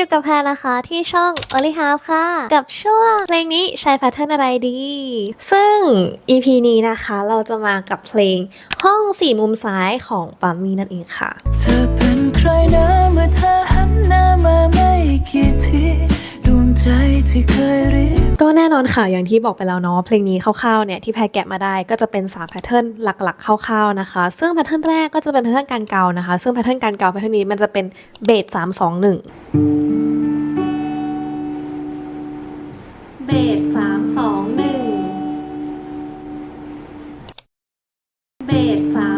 อยู่กับแพรนะคะที่ช่อง o n l y Half ค่ะ กับช่วงเพลงนี้ใช้แพทเทิร์นอะไรดี ซึ่ง EP นี้นะคะเราจะมากับเพลงห้องสี่มุมซ้ายของปามี่นั่นเองค่ะ เธอเป็นใครนะเมื่อเธอหันหน้ามาไม่กี่ทีดวงใจที่เคยเรียกก็แน่นอนค่ะอย่างที่บอกไปแล้วเนาะเพลงนี้คร่าวๆเนี่ยที่แพรแกะมาได้ก็จะเป็น3แพทเทิร์นหลักๆคร่าวๆนะคะ ซึ่งแพทเทิร์นแรกก็จะเป็นแพทเทิร์นการเกานะคะ ซึ่งแพทเทิร์นการเกาแพทเทิร์นนี้มันจะเป็นเบส3 2 1เบ ส3 2 1เบส3 2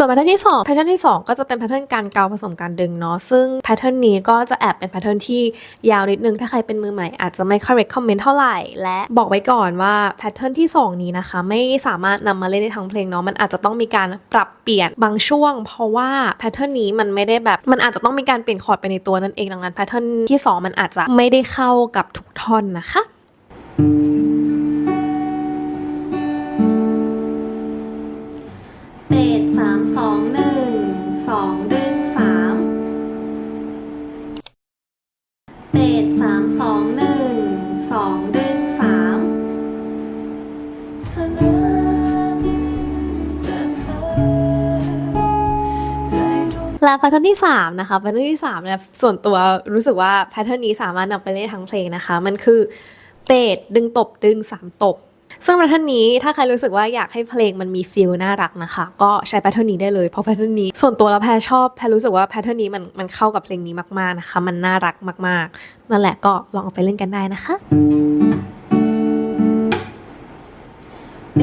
ส่วนแพทเทิร์นที่2แพทเทิร์นที่ 2 ก็จะเป็นแพทเทิร์นการเกาผสมการดึงเนาะซึ่งแพทเทิร์นนี้ก็จะแอบเป็นแพทเทิร์นที่ยาวนิดนึง ถ้าใครเป็นมือใหม่อาจจะไม่ค่อย recommend เท่าไหร่ และบอกไว้ก่อนว่าแพทเทิร์นที่ 2 นี้นะคะ ไม่สามารถนำมาเล่นในทั้งเพลงเนาะมันอาจจะต้องมีการปรับเปลี่ยนบางช่วง เพราะว่าแพทเทิร์นนี้มันไม่ได้แบบมันอาจจะต้องมีการเปลี่ยนคอร์ดไปในตัวนั่นเองดังนั้นแพทเทิร์นที่ 2 มันอาจจะไม่ได้เข้ากับทุกท่อนนะคะ เบสสามสองหนึ่งสองดึงสามเบสสามสองหนึ่งสองดึงสามเธอนั้นแต่เธอใจดวและแพทเทิร์นที่ 3 นะคะแพทเทิร์นที่3เนี่ยส่วนตัวรู้สึกว่าแพทเทิร์นนี้สามารถนำไปเล่นทั้งเพลงนะคะ มันคือเบสดึงตบดึง3ตบ ซึ่งแพทเทิร์นนี้ถ้าใครรู้สึกว่าอยากให้เพลงมันมีฟิลน่ารักนะคะ ก็ใช้แพทเทิร์นนี้ได้เลยเพราะแพทเทิร์นนี้ส่วนตัวแล้วแพรชอบแพรรู้สึกว่าแพทเทิร์นนี้มันมันเข้ากับเพลงนี้มากๆนะคะ มันน่ารักมากๆ นั่นแหละก็ลองเอาไปเล่นกันได้นะคะเ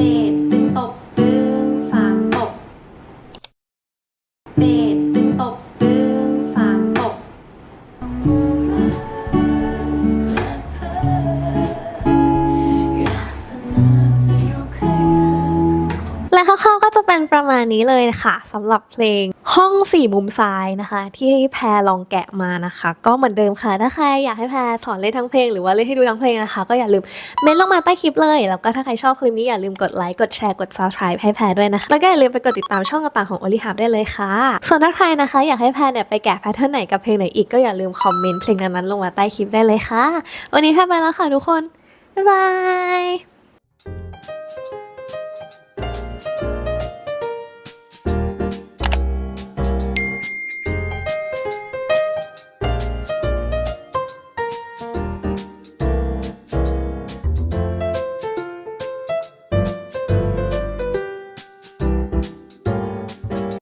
ประมาณนี้เลยค่ะสำหรับเพลงห้องสี่มุมซ้ายนะคะ ที่แพรลองแกะมานะคะ ก็เหมือนเดิมค่ะถ้าใครอยากให้แพรสอนเล่นทั้งเพลงหรือว่าเล่นให้ดูทั้งเพลงนะคะ ก็อย่าลืมเมนลงมาใต้คลิปเลย แล้วก็ถ้าใครชอบคลิปนี้อย่าลืมกดไลค์กดแชร์กด subscribe ให้แพรด้วยนะคะแล้วก็อย่าลืมไปกดติดตามช่องต่างๆของ o l i h a b ได้เลยค่ะ ส่วนถ้าใครนะคะ อยากให้แพรเนี่ยไปแกะแพทเทิร์นไหนกับเพลงไหนอีกก็อย่าลืมคอมเมนต์เพลงนั้นๆลงมาใต้คลิปได้เลยค่ะ วันนี้แพรไปแล้วค่ะทุกคนบ๊ายบาย